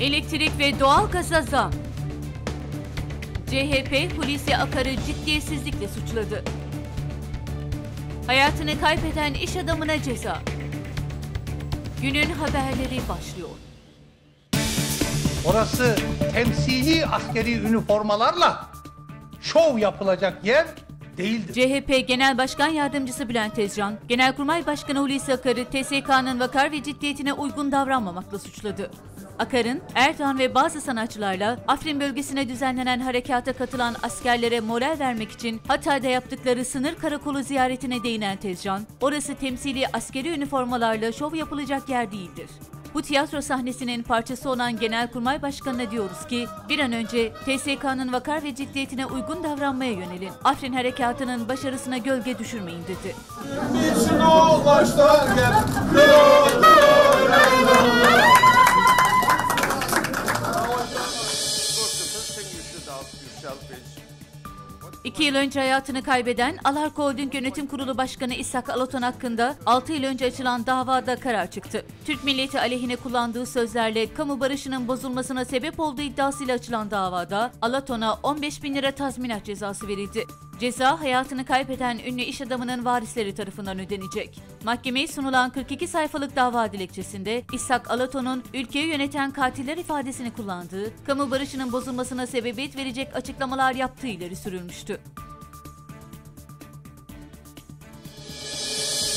Elektrik ve doğal gaza zam. CHP Hulusi Akar'ı ciddiyetsizlikle suçladı. Hayatını kaybeden iş adamına ceza. Günün haberleri başlıyor. Orası temsili askeri üniformalarla şov yapılacak yer değildir. CHP Genel Başkan Yardımcısı Bülent Tezcan, Genelkurmay Başkanı Hulusi Akar'ı TSK'nın vakar ve ciddiyetine uygun davranmamakla suçladı. Akar'ın Erdoğan ve bazı sanatçılarla Afrin bölgesine düzenlenen harekata katılan askerlere moral vermek için Hatay'da yaptıkları sınır karakolu ziyaretine değinen Tezcan, orası temsili askeri üniformalarla şov yapılacak yer değildir. Bu tiyatro sahnesinin parçası olan Genelkurmay Başkanı'na diyoruz ki bir an önce TSK'nın vakar ve ciddiyetine uygun davranmaya yönelin. Afrin harekatının başarısına gölge düşürmeyin dedi. Gitsin o gel. İki yıl önce hayatını kaybeden Alarko Holding Yönetim Kurulu Başkanı İshak Alaton hakkında 6 yıl önce açılan davada karar çıktı. Türk milleti aleyhine kullandığı sözlerle kamu barışının bozulmasına sebep olduğu iddiasıyla açılan davada Alaton'a 15 bin lira tazminat cezası verildi. Ceza hayatını kaybeden ünlü iş adamının varisleri tarafından ödenecek. Mahkemeye sunulan 42 sayfalık dava dilekçesinde İshak Alaton'un ülkeyi yöneten katiller ifadesini kullandığı, kamu barışının bozulmasına sebebiyet verecek açıklamalar yaptığı ileri sürülmüştü.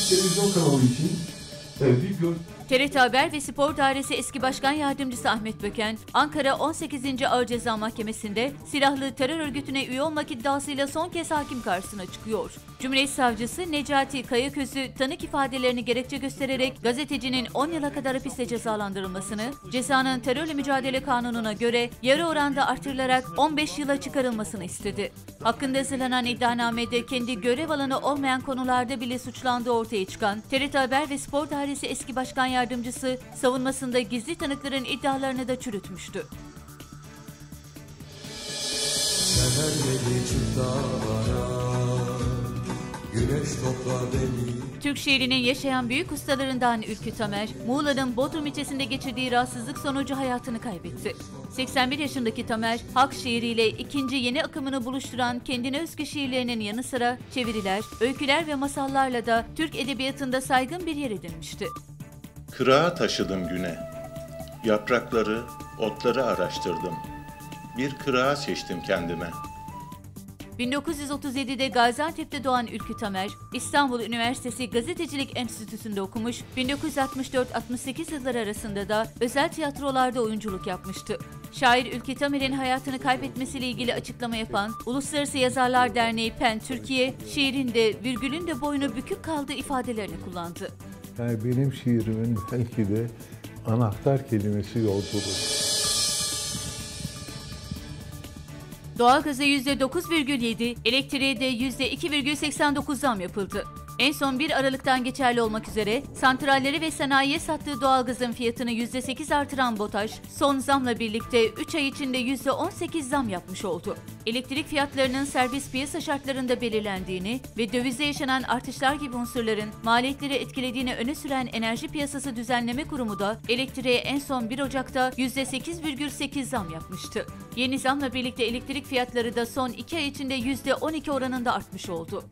Televizyon kanalı için e, bir gör TRT Haber ve Spor Dairesi eski başkan yardımcısı Ahmet Böken, Ankara 18. Ağır Ceza Mahkemesi'nde silahlı terör örgütüne üye olmak iddiasıyla son kez hakim karşısına çıkıyor. Cumhuriyet Savcısı Necati Kayaköz'ü tanık ifadelerini gerekçe göstererek gazetecinin 10 yıla kadar hapiste cezalandırılmasını, cezanın terörle mücadele kanununa göre yarı oranda artırılarak 15 yıla çıkarılmasını istedi. Hakkında hazırlanan iddianamede kendi görev alanı olmayan konularda bile suçlandığı ortaya çıkan TRT Haber ve Spor Dairesi eski başkan yardımcısı savunmasında gizli tanıkların iddialarını da çürütmüştü. Güneş topla beni Türk şiirinin yaşayan büyük ustalarından Ülkü Tamer, Muğla'nın Bodrum ilçesinde geçirdiği rahatsızlık sonucu hayatını kaybetti. 81 yaşındaki Tamer, halk şiiriyle ikinci yeni akımını buluşturan kendine özgü şiirlerinin yanı sıra çeviriler, öyküler ve masallarla da Türk edebiyatında saygın bir yer edinmişti. Kırağa taşıdım güne. Yaprakları, otları araştırdım. Bir kırağa seçtim kendime. 1937'de Gaziantep'te doğan Ülkü Tamer, İstanbul Üniversitesi Gazetecilik Enstitüsü'nde okumuş, 1964-68 yılları arasında da özel tiyatrolarda oyunculuk yapmıştı. Şair Ülkü Tamer'in hayatını kaybetmesiyle ilgili açıklama yapan Uluslararası Yazarlar Derneği PEN Türkiye, şiirinde virgülün de boynu bükük kaldığı ifadelerini kullandı. Yani benim şiirimin belki de anahtar kelimesi yolculuk. Doğalgaza %9,7, elektriğe de %2,89 zam yapıldı. En son 1 Aralık'tan geçerli olmak üzere santralleri ve sanayiye sattığı doğalgazın fiyatını %8 artıran BOTAŞ, son zamla birlikte 3 ay içinde %18 zam yapmış oldu. Elektrik fiyatlarının serbest piyasa şartlarında belirlendiğini ve dövizde yaşanan artışlar gibi unsurların maliyetleri etkilediğini öne süren Enerji Piyasası Düzenleme Kurumu da elektriğe en son 1 Ocak'ta %8,8 zam yapmıştı. Yeni zamla birlikte elektrik fiyatları da son 2 ay içinde %12 oranında artmış oldu.